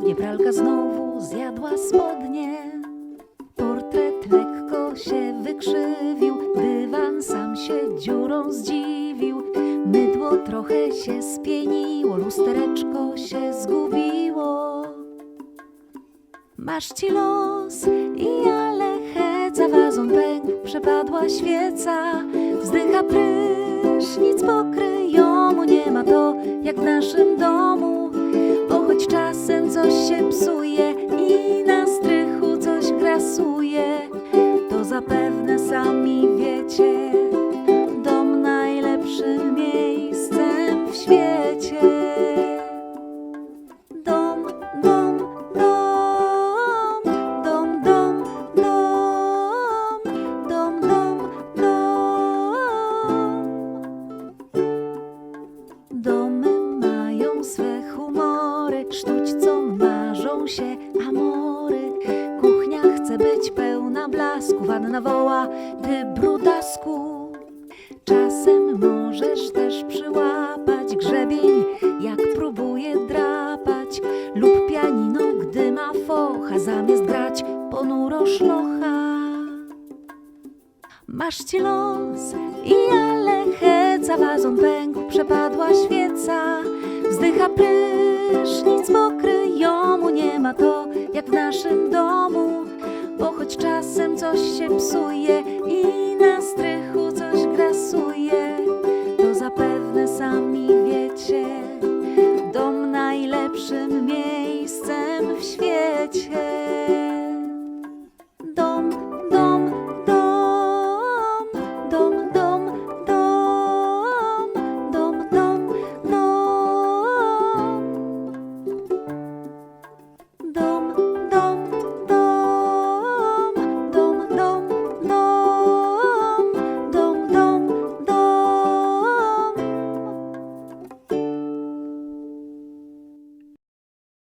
Koleżanka znowu zjadła spodnie. Portret lekko się wykrzywił, dywan sam się dziurą zdziwił. Mydło trochę się spieniło, lustereczko się zgubiło. Masz ci los i ale heca, wazon pękł, przepadła świeca. Wzdycha prysznic pokryjomu, nie ma to jak w naszym domu. Się psuje i na strychu coś grasuje, to zapewne sami wiecie, dom najlepszym miejscem w świecie. Dom, dom, dom, dom, dom, dom, dom, dom, dom. Domy mają swe humory, się amory. Kuchnia chce być pełna blasku, wanna woła, ty brudasku. Czasem możesz też przyłapać grzebień, jak próbuje drapać, lub pianino, gdy ma focha, zamiast grać ponuro szlocha. Masz ci los i ale heca, wazon pękł, przepadła świeca. Wzdycha prysznic to jak w naszym domu, bo choć czasem coś się psuje i na strychu coś grasuje, to zapewne sami wiecie, dom najlepszym miejscem w świecie.